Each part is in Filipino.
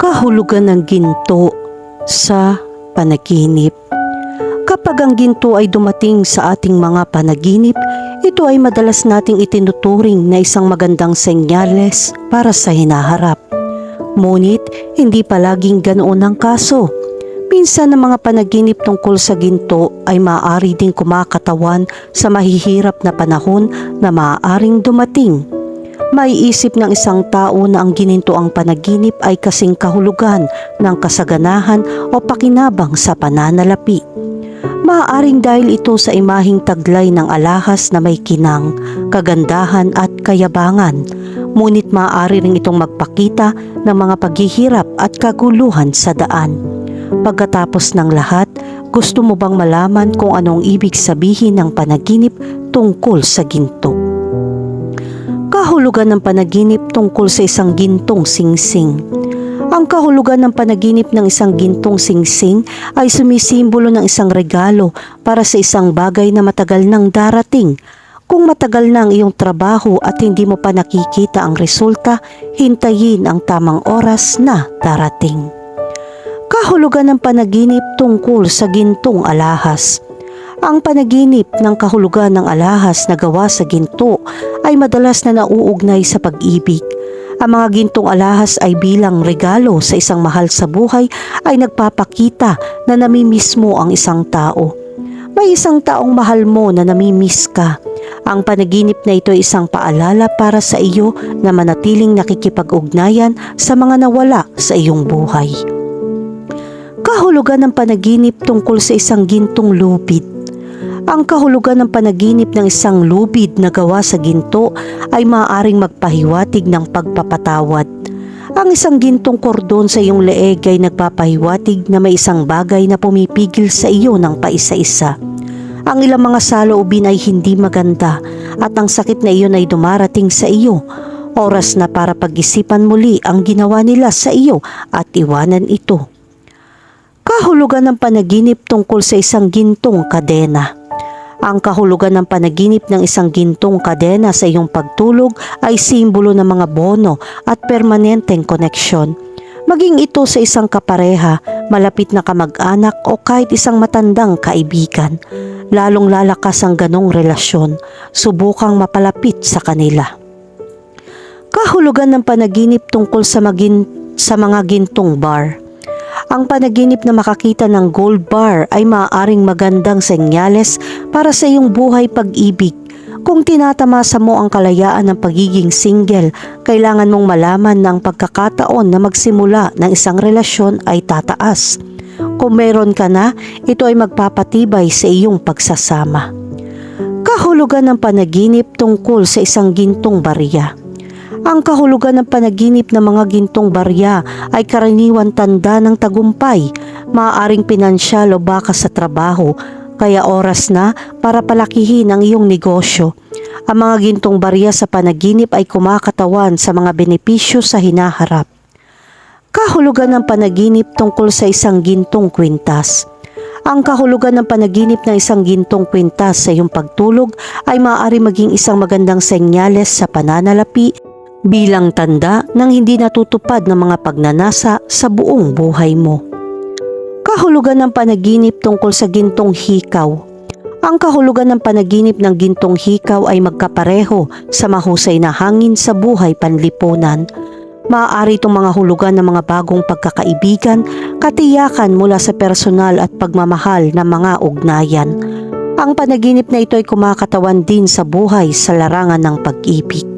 kahulugan ng ginto sa panaginip. Kapag ang ginto ay dumating sa ating mga panaginip, ito ay madalas nating itinuturing na isang magandang senyales para sa hinaharap. Ngunit hindi palaging ganoon ang kaso. Minsan ang mga panaginip tungkol sa ginto ay maaari ding kumakatawan sa mahihirap na panahon na maaaring dumating. Maiisip ng isang tao na ang gininto ang panaginip ay kasing kahulugan ng kasaganahan o pakinabang sa pananalapi. Maaaring dahil ito sa imahing taglay ng alahas na may kinang, kagandahan at kayabangan. Ngunit maaari rin itong magpakita ng mga paghihirap at kaguluhan sa daan. Pagkatapos ng lahat, gusto mo bang malaman kung anong ibig sabihin ng panaginip tungkol sa ginto? Kahulugan ng panaginip tungkol sa isang gintong singsing. Ang kahulugan ng panaginip ng isang gintong singsing ay sumisimbolo ng isang regalo para sa isang bagay na matagal nang darating. Kung matagal na ang iyong trabaho at hindi mo pa nakikita ang resulta, hintayin ang tamang oras na darating. Kahulugan ng panaginip tungkol sa gintong alahas. Ang panaginip ng kahulugan ng alahas na gawa sa ginto ay madalas na nauugnay sa pag-ibig. Ang mga gintong alahas ay bilang regalo sa isang mahal sa buhay ay nagpapakita na namimiss mo ang isang tao. May isang taong mahal mo na namimiss ka. Ang panaginip na ito ay isang paalala para sa iyo na manatiling nakikipag-ugnayan sa mga nawala sa iyong buhay. Kahulugan ng panaginip tungkol sa isang gintong lupit. Ang kahulugan ng panaginip ng isang lubid na gawa sa ginto ay maaaring magpahiwatig ng pagpapatawad. Ang isang gintong kordon sa iyong leeg ay nagpapahiwatig na may isang bagay na pumipigil sa iyo ng paisa-isa. Ang ilang mga saloobin ay hindi maganda at ang sakit na iyon ay dumarating sa iyo. Oras na para pag-isipan muli ang ginawa nila sa iyo at iwanan ito. Kahulugan ng panaginip tungkol sa isang gintong kadena. Ang kahulugan ng panaginip ng isang gintong kadena sa iyong pagtulog ay simbolo ng mga bono at permanenteng koneksyon. Maging ito sa isang kapareha, malapit na kamag-anak o kahit isang matandang kaibigan. Lalong lalakas ang ganong relasyon, subukang mapalapit sa kanila. Kahulugan ng panaginip tungkol sa, magin, sa mga gintong bar. Ang panaginip na makakita ng gold bar ay maaaring magandang senyales para sa iyong buhay pag-ibig. Kung tinatamasa mo ang kalayaan ng pagiging single, kailangan mong malaman na ang pagkakataon na magsimula ng isang relasyon ay tataas. Kung meron ka na, ito ay magpapatibay sa iyong pagsasama. Kahulugan ng panaginip tungkol sa isang gintong barya. Ang kahulugan ng panaginip ng mga gintong barya ay karaniwan tanda ng tagumpay, maaaring pinansyal o baka sa trabaho, kaya oras na para palakihin ang iyong negosyo. Ang mga gintong barya sa panaginip ay kumakatawan sa mga benepisyo sa hinaharap. Kahulugan ng panaginip tungkol sa isang gintong kwintas. Ang kahulugan ng panaginip ng isang gintong kwintas sa iyong pagtulog ay maaari maging isang magandang senyales sa pananalapi bilang tanda ng hindi natutupad ng mga pagnanasa sa buong buhay mo. Kahulugan ng panaginip tungkol sa gintong hikaw. Ang kahulugan ng panaginip ng gintong hikaw ay magkapareho sa mahusay na hangin sa buhay panlipunan. Maaari itong mga hulugan ng mga bagong pagkakaibigan, katiyakan mula sa personal at pagmamahal ng mga ugnayan. Ang panaginip na ito ay kumakatawan din sa buhay sa larangan ng pag-ibig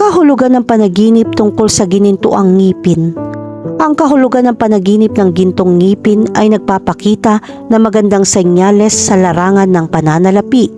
kahulugan ng panaginip tungkol sa ginintuang ngipin. Ang kahulugan ng panaginip ng gintong ngipin ay nagpapakita na magandang senyales sa larangan ng pananalapi.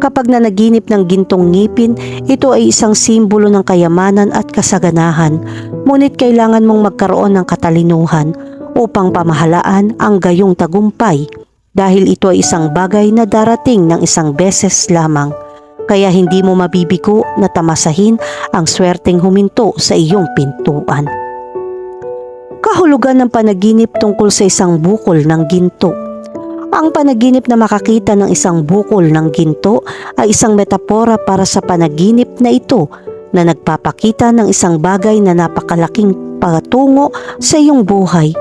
Kapag nanaginip ng gintong ngipin, ito ay isang simbolo ng kayamanan at kasaganahan, ngunit kailangan mong magkaroon ng katalinuhan upang pamahalaan ang gayong tagumpay dahil ito ay isang bagay na darating ng isang beses lamang kaya hindi mo mabibigo na tamasahin ang swerteng huminto sa iyong pintuan. Kahulugan ng panaginip tungkol sa isang bukol ng ginto. Ang panaginip na makakita ng isang bukol ng ginto ay isang metapora para sa panaginip na ito na nagpapakita ng isang bagay na napakalaking patungo sa iyong buhay.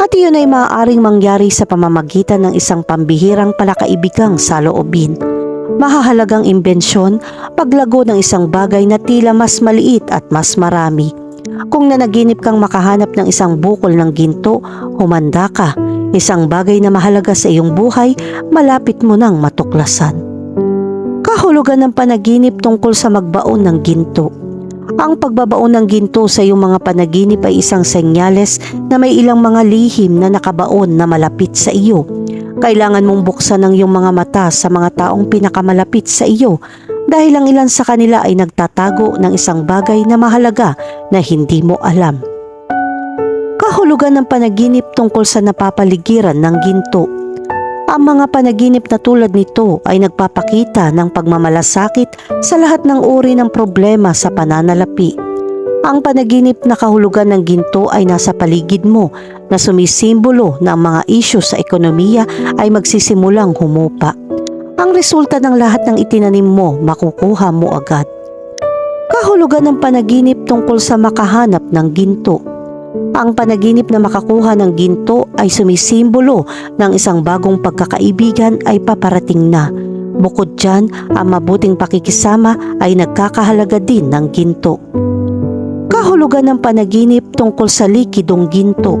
At iyon ay maaaring mangyari sa pamamagitan ng isang pambihirang palakaibigang saloobin. Mahahalagang imbensyon, paglago ng isang bagay na tila mas maliit at mas marami. Kung nanaginip kang makahanap ng isang bukol ng ginto, humanda ka. Isang bagay na mahalaga sa iyong buhay, malapit mo nang matuklasan. Kahulugan ng panaginip tungkol sa magbaon ng ginto. Ang pagbabaon ng ginto sa iyong mga panaginip ay isang senyales na may ilang mga lihim na nakabaon na malapit sa iyo. Kailangan mong buksan ang iyong mga mata sa mga taong pinakamalapit sa iyo dahil ang ilan sa kanila ay nagtatago ng isang bagay na mahalaga na hindi mo alam. Kahulugan ng panaginip tungkol sa napapaligiran ng ginto. Ang mga panaginip na tulad nito ay nagpapakita ng pagmamalasakit sa lahat ng uri ng problema sa pananalapi. Ang panaginip na kahulugan ng ginto ay nasa paligid mo na sumisimbolo na ang mga isyu sa ekonomiya ay magsisimulang humupa. Ang resulta ng lahat ng itinanim mo makukuha mo agad. Kahulugan ng panaginip tungkol sa makahanap ng ginto. Ang panaginip na makakuha ng ginto ay sumisimbolo ng isang bagong pagkakaibigan ay paparating na. Bukod dyan, ang mabuting pakikisama ay nagkakahalaga din ng ginto. Kahulugan ng panaginip tungkol sa likidong ginto.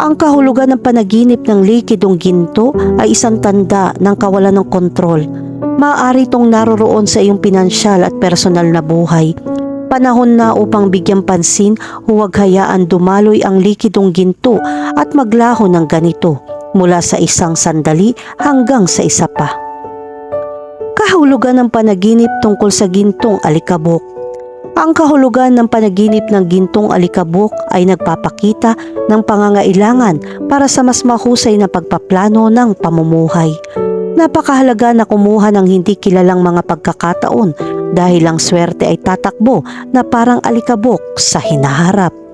Ang kahulugan ng panaginip ng likidong ginto ay isang tanda ng kawalan ng kontrol. Maaari itong naroroon sa iyong pinansyal at personal na buhay. Panahon na upang bigyan pansin, huwag hayaan dumaloy ang likidong ginto at maglaho ng ganito mula sa isang sandali hanggang sa isa pa. Kahulugan ng panaginip tungkol sa gintong alikabok. Ang kahulugan ng panaginip ng gintong alikabok ay nagpapakita ng pangangailangan para sa mas mahusay na pagpaplano ng pamumuhay. Napakahalaga na kumuha ng hindi kilalang mga pagkakataon dahil ang swerte ay tatakbo na parang alikabok sa hinaharap.